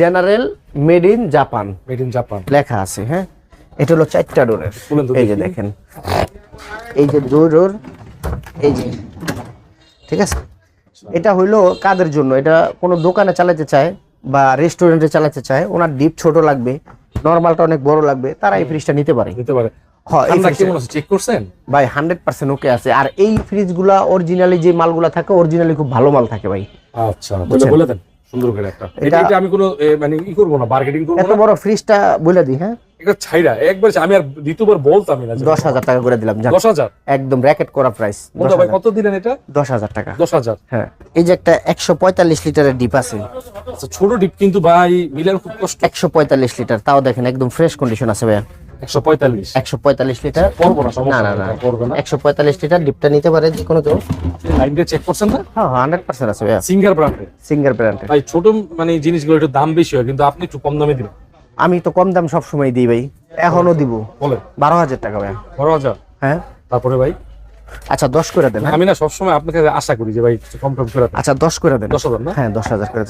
General made in Japan. Made in Japan. লেখা আছে হ্যাঁ? এটা হলো চারটা ডোরের। এই যে দেখেন। এই যে দুই ডোর এই যে ঠিক আছে? এটা হইল কাদের জন্য? এটা কোনো দোকানে চালাতে চায় বা রেস্টুরেন্টে চালাতে চায়। ওনার ডিপ ছোট লাগবে নর্মালটা অনেক বড় লাগবে তারা এই ফ্রিজটা নিতে পারে। নিতে পারে। হ্যাঁ, এই ঠান্ডা fridge- কেমন আছে? চেক করছেন? ভাই হান্ড্রেড পার্সেন্ট ওকে আছে। আর এই ফ্রিজগুলা অরিজিনালি যে মালগুলা থাকে অরিজিনালি খুব ভালো মাল থাকে ভাই। আচ্ছা বলে দেন। সুন্দর করে একটা। এটা আমি কোনো মানে ই করব না মার্কেটিং করব এত বড় ফ্রিজটা বলে দিই হ্যাঁ? এটা ছাইরা একবার আমি আর দ্বিতীয়বার বলতামই না যে দশ হাজার টাকা করে দিলাম যাক, দশ হাজার? একদম র্যাকেট করা প্রাইস ভাই কত দিলেন এটা? দশ হাজার টাকা। দশ হাজার। হ্যাঁ। এই যে একটা একশো পঁয়তাল্লিশ লিটারের ডিপ আছে। আচ্ছা ছোট ডিপ কিন্তু ভাই মিলার খুব কষ্ট। একশো পঁয়তাল্লিশ লিটার তাও দেখেন একদম ফ্রেশ কন্ডিশন আছে ভাইয়া। একশো পঁয়তাল্লিশ। পঁয়তাল্লিশ লিটার? না না না নেই, না পড়বে না। একশো পঁয়তাল্লিশ লিটার ডিপটা নিতে পারে যে কোনো কেউ। লাইনটা চেক করছেন না? হ্যাঁ হান্ড্রেড পার্সেন্ট আছে সিঙ্গার ব্র্যান্ডে সিঙ্গার ভাই ছোট মানে জিনিসগুলো একটু দাম বেশি হয় কিন্তু আপনি একটু কম দামে দিবেন। আমি তো কম দাম সব সময় দিই ভাই। এখনও দিব। বারো হাজার টাকা ভাইয়া। বারো হাজার? হ্যাঁ। তারপরে ভাই? আচ্ছা দশ করে দেন হ্যাঁ? আমি না সবসময় আপনার কাছে আশা করি যে ভাই কম টম করে আচ্ছা দশ করে দেন। দশ হাজার না? হ্যাঁ দশ হাজার করে